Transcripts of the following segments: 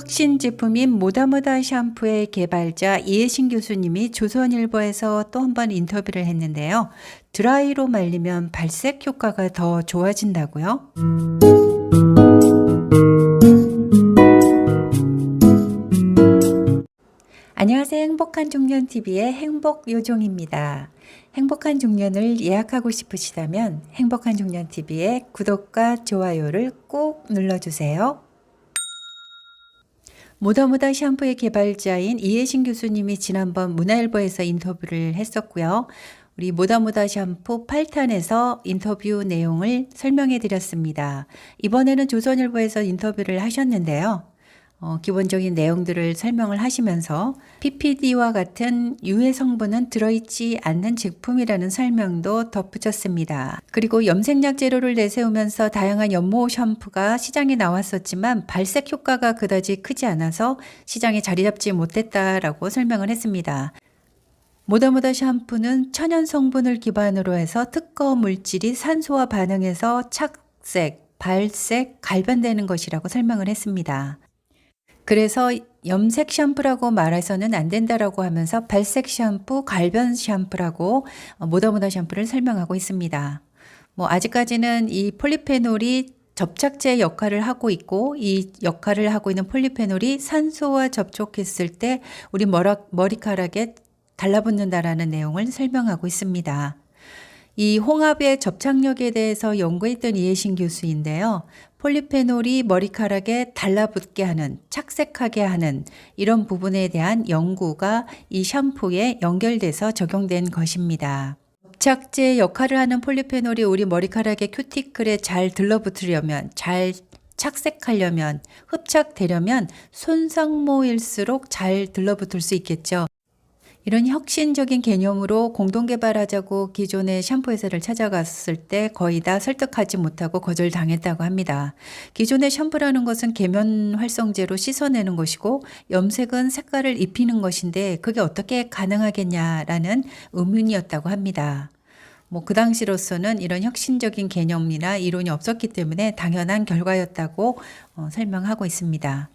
혁신 제품인 모다모다 샴푸의 개발자 이혜신 교수님이 조선일보에서 또 한 번 인터뷰를 했는데요. 드라이로 말리면 발색 효과가 더 좋아진다고요? 안녕하세요. 행복한 중년 TV의 행복 요정입니다. 행복한 중년을 예약하고 싶으시다면 행복한 중년 TV의 구독과 좋아요를 꼭 눌러 주세요. 모다모다 샴푸의 개발자인 이혜신 교수님이 지난번 문화일보에서 인터뷰를 했었고요. 우리 모다모다 샴푸 8탄에서 인터뷰 내용을 설명해 드렸습니다. 이번에는 조선일보에서 인터뷰를 하셨는데요. 어, 기본적인 내용들을 설명을 하시면서 PPD와 같은 유해 성분은 들어있지 않는 제품이라는 설명도 덧붙였습니다. 그리고 염색약 재료를 내세우면서 다양한 연모 샴푸가 시장에 나왔었지만 발색 효과가 그다지 크지 않아서 시장에 자리 잡지 못했다라고 설명을 했습니다. 모다모다 샴푸는 천연 성분을 기반으로 해서 특허 물질이 산소와 반응해서 착색, 발색, 갈변되는 것이라고 설명을 했습니다. 그래서 염색 샴푸라고 말해서는 안 된다라고 하면서 발색 샴푸, 갈변 샴푸라고 어, 모다모다 샴푸를 설명하고 있습니다. 뭐 아직까지는 이 폴리페놀이 접착제 역할을 하고 있고 이 역할을 하고 있는 폴리페놀이 산소와 접촉했을 때 우리 머리카락에 달라붙는다라는 내용을 설명하고 있습니다. 이 홍합의 접착력에 대해서 연구했던 이혜신 교수인데요. 폴리페놀이 머리카락에 달라붙게 하는, 착색하게 하는 이런 부분에 대한 연구가 이 샴푸에 연결돼서 적용된 것입니다. 접착제 역할을 하는 폴리페놀이 우리 머리카락의 큐티클에 잘 들러붙으려면, 잘 착색하려면, 흡착되려면 손상모일수록 잘 들러붙을 수 있겠죠. 이런 혁신적인 개념으로 공동 개발하자고 기존의 샴푸 회사를 찾아갔을 때 거의 다 설득하지 못하고 거절당했다고 합니다. 기존의 샴푸라는 것은 계면 활성제로 씻어내는 것이고 염색은 색깔을 입히는 것인데 그게 어떻게 가능하겠냐라는 의문이었다고 합니다. 뭐 그 당시로서는 이런 혁신적인 개념이나 이론이 없었기 때문에 당연한 결과였다고 어, 설명하고 있습니다.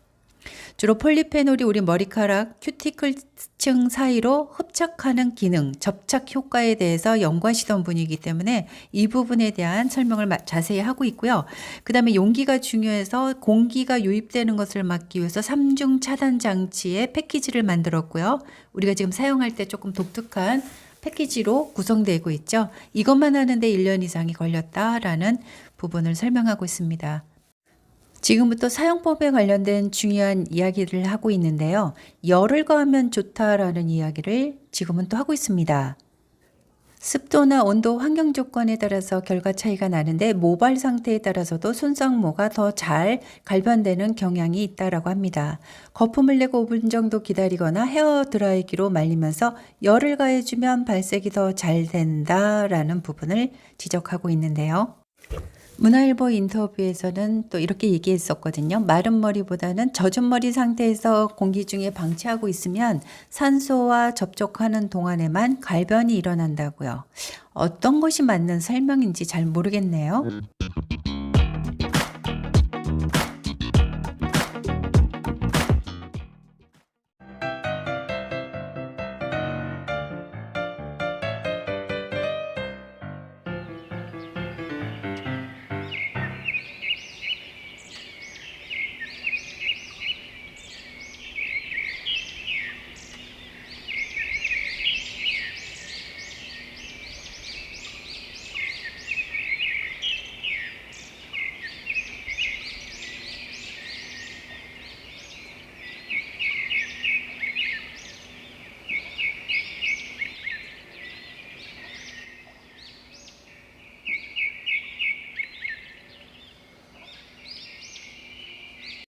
주로 폴리페놀이 우리 머리카락 큐티클층 사이로 흡착하는 기능, 접착 효과에 대해서 연구하시던 분이기 때문에 이 부분에 대한 설명을 마- 자세히 하고 있고요. 그 다음에 용기가 중요해서 공기가 유입되는 것을 막기 위해서 삼중 차단 장치의 패키지를 만들었고요. 우리가 지금 사용할 때 조금 독특한 패키지로 구성되고 있죠. 이것만 하는데 1년 이상이 걸렸다라는 부분을 설명하고 있습니다. 지금부터 사용법에 관련된 중요한 이야기를 하고 있는데요. 열을 가하면 좋다라는 이야기를 지금은 또 하고 있습니다. 습도나 온도, 환경 조건에 따라서 결과 차이가 나는데 모발 상태에 따라서도 손상모가 더 잘 갈변되는 경향이 있다라고 합니다. 거품을 내고 5분 정도 기다리거나 헤어 드라이기로 말리면서 열을 가해주면 발색이 더 잘 된다라는 부분을 지적하고 있는데요. 문화일보 인터뷰에서는 또 이렇게 얘기했었거든요. 마른 머리보다는 젖은 머리 상태에서 공기 중에 방치하고 있으면 산소와 접촉하는 동안에만 갈변이 일어난다고요. 어떤 것이 맞는 설명인지 잘 모르겠네요.